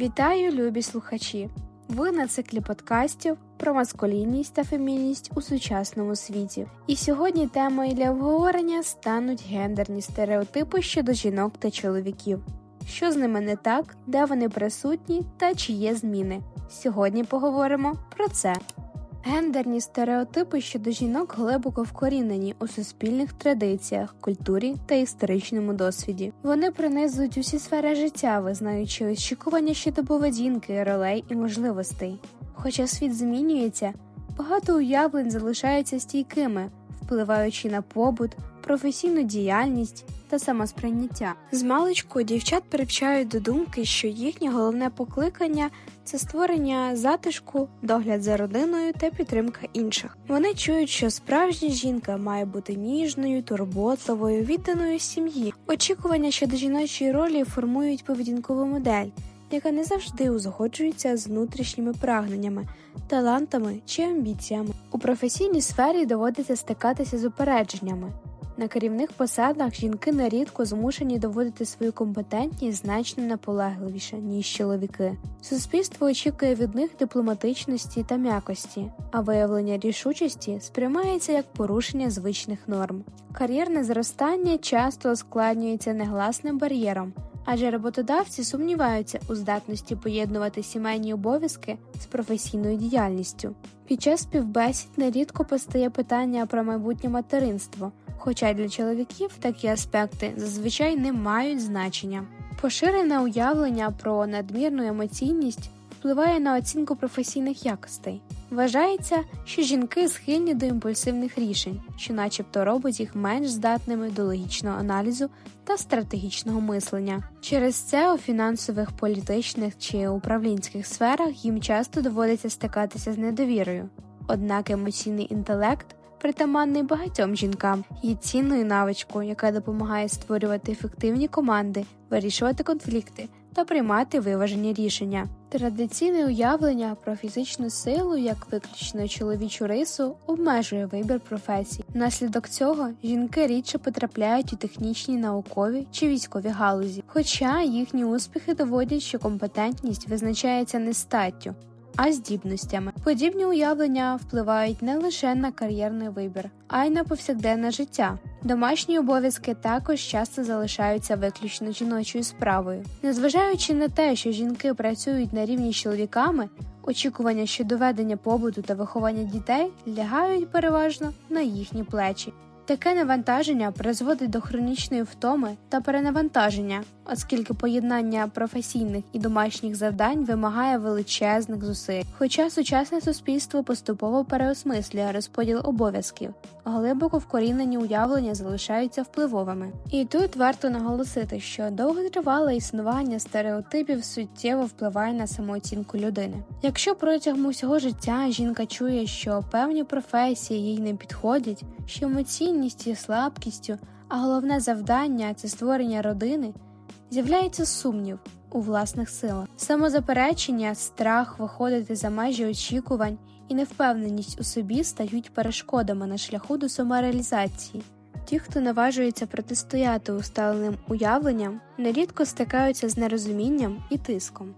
Вітаю, любі слухачі! Ви на циклі подкастів про маскулінність та фемінність у сучасному світі. І сьогодні темою для обговорення стануть гендерні стереотипи щодо жінок та чоловіків. Що з ними не так, де вони присутні та чи є зміни. Сьогодні поговоримо про це. Гендерні стереотипи щодо жінок глибоко вкорінені у суспільних традиціях, культурі та історичному досвіді. Вони пронизують усі сфери життя, визнаючи очікування щодо поведінки, ролей і можливостей. Хоча світ змінюється, багато уявлень залишаються стійкими, впливаючи на побут, професійну діяльність та самосприйняття. Змалечку дівчат привчають до думки, що їхнє головне покликання це створення затишку, догляд за родиною та підтримка інших. Вони чують, що справжня жінка має бути ніжною, турботливою, відданою сім'ї. Очікування щодо жіночої ролі формують поведінкову модель. Яка не завжди узгоджується з внутрішніми прагненнями, талантами чи амбіціями. У професійній сфері доводиться стикатися з упередженнями, на керівних посадах жінки нерідко змушені доводити свою компетентність значно наполегливіше, ніж чоловіки. Суспільство очікує від них дипломатичності та м'якості, а виявлення рішучості сприймається як порушення звичних норм. Кар'єрне зростання часто ускладнюється негласним бар'єром. Адже роботодавці сумніваються у здатності поєднувати сімейні обов'язки з професійною діяльністю. Під час співбесід нерідко постає питання про майбутнє материнство, хоча для чоловіків такі аспекти зазвичай не мають значення. Поширене уявлення про надмірну емоційність впливає на оцінку професійних якостей. Вважається, що жінки схильні до імпульсивних рішень, що, начебто, робить їх менш здатними до логічного аналізу та стратегічного мислення. Через це у фінансових, політичних чи управлінських сферах їм часто доводиться стикатися з недовірою. Однак емоційний інтелект притаманний багатьом жінкам, є цінною навичкою, яка допомагає створювати ефективні команди, вирішувати конфлікти та приймати виважені рішення. Традиційне уявлення про фізичну силу як виключно чоловічу рису обмежує вибір професій. Внаслідок цього жінки рідше потрапляють у технічні, наукові чи військові галузі, хоча їхні успіхи доводять, що компетентність визначається не статтю, а здібностями. Подібні уявлення впливають не лише на кар'єрний вибір, а й на повсякденне життя. Домашні обов'язки також часто залишаються виключно жіночою справою. Незважаючи на те, що жінки працюють на рівні з чоловіками, очікування щодо ведення побуту та виховання дітей лягають переважно на їхні плечі. Таке навантаження призводить до хронічної втоми та перенавантаження, оскільки поєднання професійних і домашніх завдань вимагає величезних зусиль. Хоча сучасне суспільство поступово переосмислює розподіл обов'язків, глибоко вкорінені уявлення залишаються впливовими. І тут варто наголосити, що довготривале існування стереотипів суттєво впливає на самооцінку людини. Якщо протягом усього життя жінка чує, що певні професії їй не підходять, що емоційність є слабкістю, а головне завдання це створення родини з'являється сумнів у власних силах, самозаперечення, страх виходити за межі очікувань і невпевненість у собі стають перешкодами на шляху до самореалізації. Ті, хто наважується протистояти усталеним уявленням, нерідко стикаються з нерозумінням і тиском.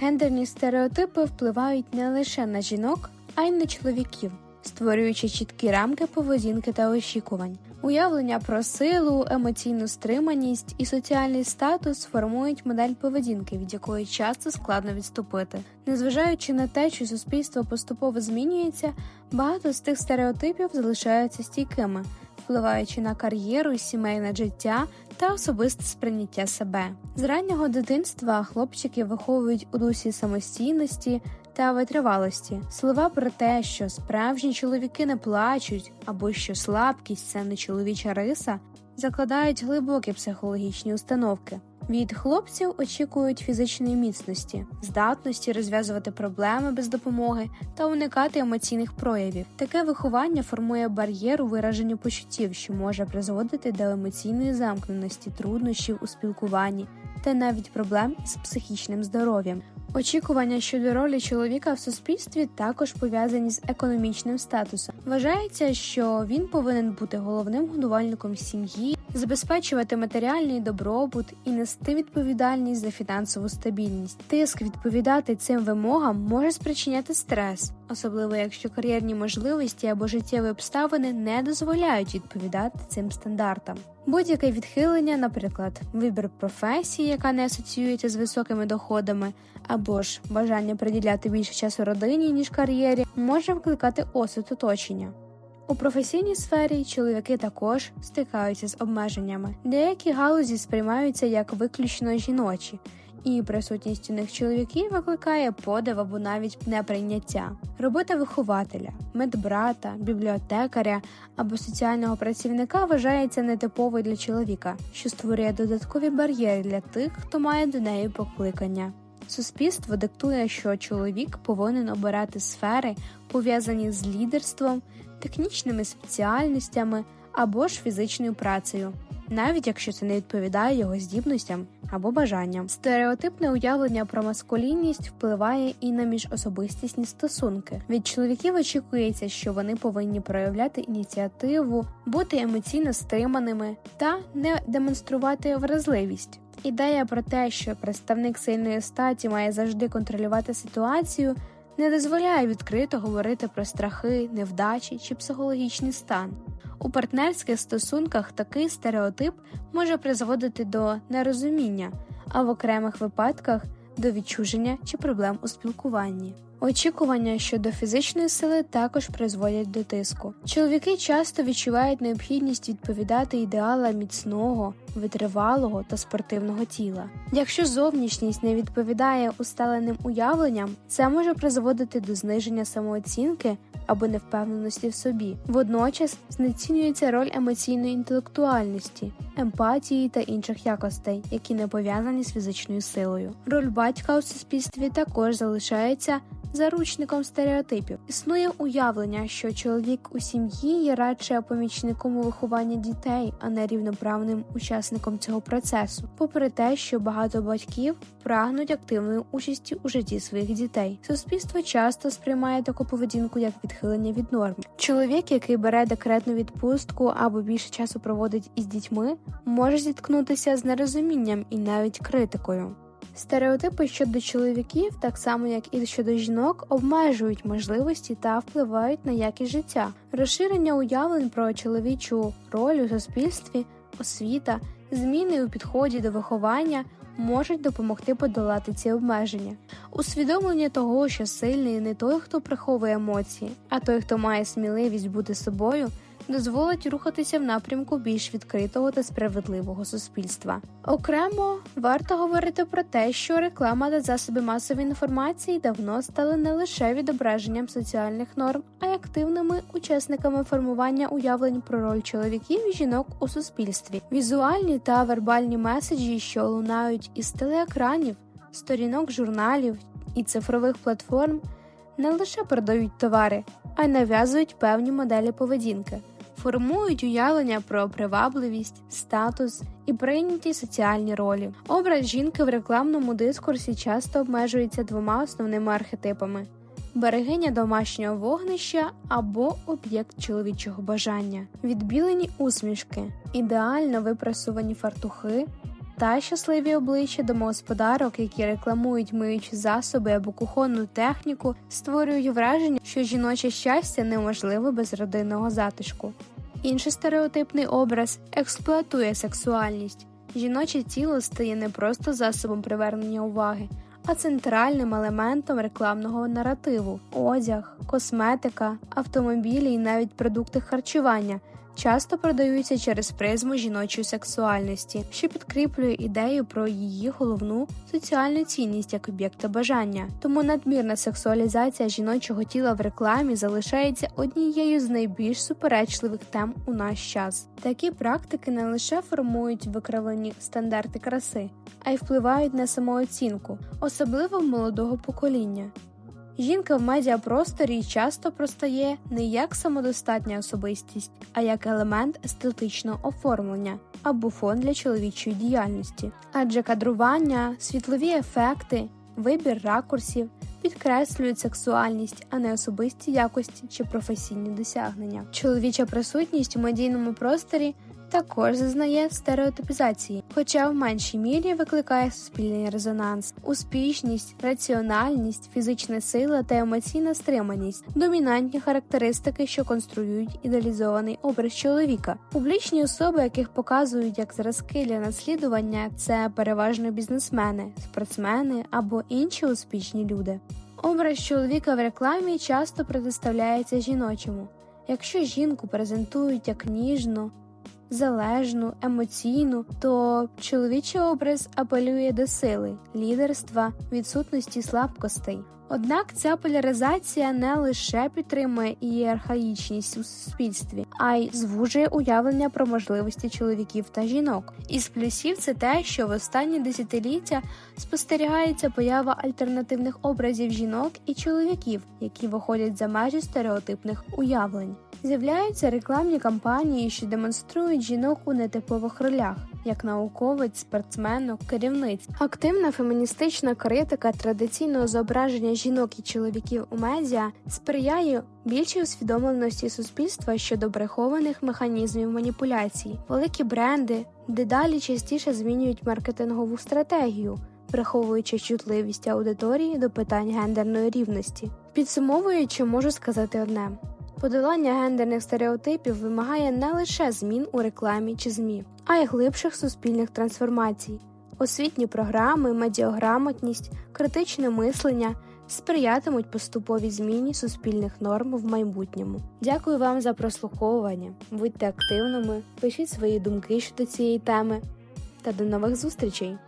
Гендерні стереотипи впливають не лише на жінок, а й на чоловіків створюючи чіткі рамки поведінки та очікувань. Уявлення про силу, емоційну стриманість і соціальний статус формують модель поведінки, від якої часто складно відступити. Незважаючи на те, що суспільство поступово змінюється, багато з тих стереотипів залишаються стійкими, впливаючи на кар'єру сімейне життя та особисте сприйняття себе. З раннього дитинства хлопчики виховують у дусі самостійності, та витривалості. Слова про те, що справжні чоловіки не плачуть, або що слабкість це не чоловіча риса, закладають глибокі психологічні установки. Від хлопців очікують фізичної міцності, здатності розв'язувати проблеми без допомоги та уникати емоційних проявів. Таке виховання формує бар'єр у вираженні почуттів, що може призводити до емоційної замкненості, труднощів у спілкуванні та навіть проблем з психічним здоров'ям. Очікування щодо ролі чоловіка в суспільстві також пов'язані з економічним статусом. Вважається, що він повинен бути головним годувальником сім'ї, забезпечувати матеріальний добробут і нести відповідальність за фінансову стабільність. Тиск відповідати цим вимогам може спричиняти стрес, особливо якщо кар'єрні можливості або життєві обставини не дозволяють відповідати цим стандартам. Будь-яке відхилення, наприклад, вибір професії, яка не асоціюється з високими доходами, або ж бажання приділяти більше часу родині ніж кар'єрі, може викликати осуд оточення. У професійній сфері чоловіки також стикаються з обмеженнями. Деякі галузі сприймаються як виключно жіночі, і присутність у них чоловіків викликає подив або навіть неприйняття. Робота вихователя, медбрата, бібліотекаря або соціального працівника вважається нетиповою для чоловіка, що створює додаткові бар'єри для тих, хто має до неї покликання. Суспільство диктує, що чоловік повинен обирати сфери, пов'язані з лідерством, технічними спеціальностями або ж фізичною працею, навіть якщо це не відповідає його здібностям або бажанням. Стереотипне уявлення про маскулінність впливає і на міжособистісні стосунки. Від чоловіків очікується, що вони повинні проявляти ініціативу, бути емоційно стриманими та не демонструвати вразливість. Ідея про те, що представник сильної статі має завжди контролювати ситуацію, не дозволяє відкрито говорити про страхи, невдачі чи психологічний стан. У партнерських стосунках такий стереотип може призводити до нерозуміння, а в окремих випадках до відчуження чи проблем у спілкуванні. Очікування щодо фізичної сили також призводять до тиску. Чоловіки часто відчувають необхідність відповідати ідеалам міцного, витривалого та спортивного тіла. Якщо зовнішність не відповідає усталеним уявленням, це може призводити до зниження самооцінки або невпевненості в собі. Водночас знецінюється роль емоційної інтелектуальності, емпатії та інших якостей, які не пов'язані з фізичною силою. Роль батька у суспільстві також залишається заручником стереотипів. Існує уявлення, що чоловік у сім'ї є радше помічником у вихованні дітей, а не рівноправним учасником цього процесу, попри те, що багато батьків прагнуть активної участі у житті своїх дітей. Суспільство часто сприймає таку поведінку як відхилення від норм. Чоловік, який бере декретну відпустку або більше часу проводить із дітьми, може зіткнутися з нерозумінням і навіть критикою. Стереотипи щодо чоловіків, так само як і щодо жінок, обмежують можливості та впливають на якість життя. Розширення уявлень про чоловічу роль у суспільстві, освіта, зміни у підході до виховання можуть допомогти подолати ці обмеження. Усвідомлення того, що сильний не той, хто приховує емоції, а той, хто має сміливість бути собою дозволить рухатися в напрямку більш відкритого та справедливого суспільства. Окремо варто говорити про те, що реклама та засоби масової інформації давно стали не лише відображенням соціальних норм, а й активними учасниками формування уявлень про роль чоловіків і жінок у суспільстві. Візуальні та вербальні меседжі, що лунають із телеекранів, сторінок журналів і цифрових платформ, не лише продають товари, а й нав'язують певні моделі поведінки формують уявлення про привабливість, статус і прийняті соціальні ролі. Образ жінки в рекламному дискурсі часто обмежується двома основними архетипами. Берегиня домашнього вогнища або об'єкт чоловічого бажання, відбілені усмішки, ідеально випрасувані фартухи та щасливі обличчя домогосподарок, які рекламують миючі засоби або кухонну техніку, створюють враження, що жіноче щастя неможливе без родинного затишку. Інший стереотипний образ експлуатує сексуальність. Жіноче тіло стає не просто засобом привернення уваги, а центральним елементом рекламного наративу: одяг, косметика, автомобілі і навіть продукти харчування часто продаються через призму жіночої сексуальності, що підкріплює ідею про її головну соціальну цінність як об'єкта бажання. Тому надмірна сексуалізація жіночого тіла в рекламі залишається однією з найбільш суперечливих тем у наш час. Такі практики не лише формують викривлені стандарти краси, а й впливають на самооцінку, особливо молодого покоління. Жінка в медіапросторі часто простає не як самодостатня особистість, а як елемент естетичного оформлення або фон для чоловічої діяльності, адже кадрування, світлові ефекти, вибір ракурсів підкреслюють сексуальність, а не особисті якості чи професійні досягнення. Чоловіча присутність у медійному просторі також зазнає стереотипізації, хоча в меншій мірі викликає суспільний резонанс, успішність, раціональність, фізична сила та емоційна стриманість домінантні характеристики, що конструюють ідеалізований образ чоловіка. Публічні особи, яких показують як зразки для наслідування, це переважно бізнесмени, спортсмени або інші успішні люди. Образ чоловіка в рекламі часто предоставляється жіночому. Якщо жінку презентують як ніжну, залежну, емоційну, то чоловічий образ апелює до сили, лідерства, відсутності слабкостей. Однак ця поляризація не лише підтримує ієрархаїчність у суспільстві, а й звужує уявлення про можливості чоловіків та жінок. Із плюсів це те, що в останні десятиліття спостерігається поява альтернативних образів жінок і чоловіків, які виходять за межі стереотипних уявлень. З'являються рекламні кампанії, що демонструють жінок у нетипових ролях, як науковець, спортсменок, керівниць. Активна феміністична критика традиційного зображення жінок і чоловіків у медіа сприяє більшій усвідомленості суспільства щодо прихованих механізмів маніпуляцій. Великі бренди дедалі частіше змінюють маркетингову стратегію. Приховуючи чутливість аудиторії до питань гендерної рівності, підсумовуючи, можу сказати одне: Подолання гендерних стереотипів вимагає не лише змін у рекламі чи ЗМІ, а й глибших суспільних трансформацій. Освітні програми, медіаграмотність, критичне мислення сприятимуть поступовій зміні суспільних норм в майбутньому. Дякую вам за прослуховування. Будьте активними, пишіть свої думки щодо цієї теми та до нових зустрічей!